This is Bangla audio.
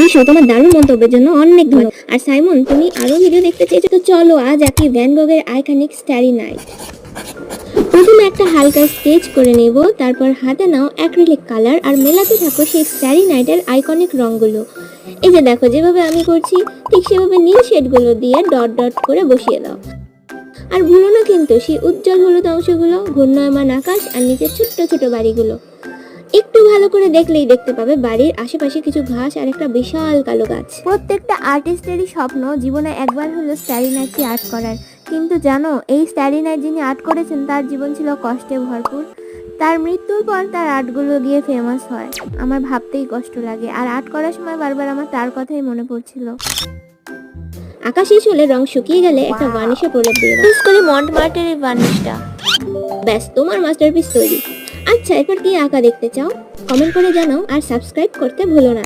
রিশো তোমার দারুণ মন্তব্যের জন্য অনেক ধন্যবাদ। আর সাইমন তুমি আরও ভিডিও দেখতে চেয়েছো তো চলো আজ একই ভ্যান গগের আইকনিক স্টারি নাইট প্রথমে একটা হালকা স্কেচ করে নেব তারপর হাতে নাও অ্যাক্রিলিক কালার আর মেলাতে থাকো সেই স্টারি নাইটের আইকনিক রঙগুলো। এই যে দেখো যেভাবে আমি করছি ঠিক সেভাবে নীল শেডগুলো দিয়ে ডট ডট করে বসিয়ে দাও। আর ভুলো না কিন্তু সেই উজ্জ্বল হলুদ অংশগুলো ঘূর্ণায়মান আকাশ আর নিচে ছোট্ট ছোট বাড়িগুলো। একটু ভালো করে দেখলেই দেখতে পাবে বাড়ির আশেপাশে কিছু ঘাস আর একটা বিশাল কালো গাছ। প্রত্যেকটা আর্টিস্টেরই স্বপ্ন জীবনে একবার হলো স্টারি নাইটকে আর্ট করার। কিন্তু জানো এই স্টারি নাইট যিনি আর্ট করেছেন তার জীবন ছিল কষ্টে ভরপুর। তার মৃত্যুর পর তার আর্টগুলো গিয়ে ফেমাস হয়। আমার ভাবতেই কষ্ট লাগে। আর আর্ট করার সময় বারবার আমার তার কথাই মনে পড়ছিল। আকাশে চলে রং শুকিয়ে গেলে একটা বার্নিশে প্রলেপ দিয়ে দাও। করে মন্ট মার্টের এই বার্নিশটা ব্যাস তোমার মাস্টারপিস তৈরি। আচ্ছা এরপর কি আঁকা দেখতে চাও? কমেন্ট করে জানাও আর সাবস্ক্রাইব করতে ভুলো না।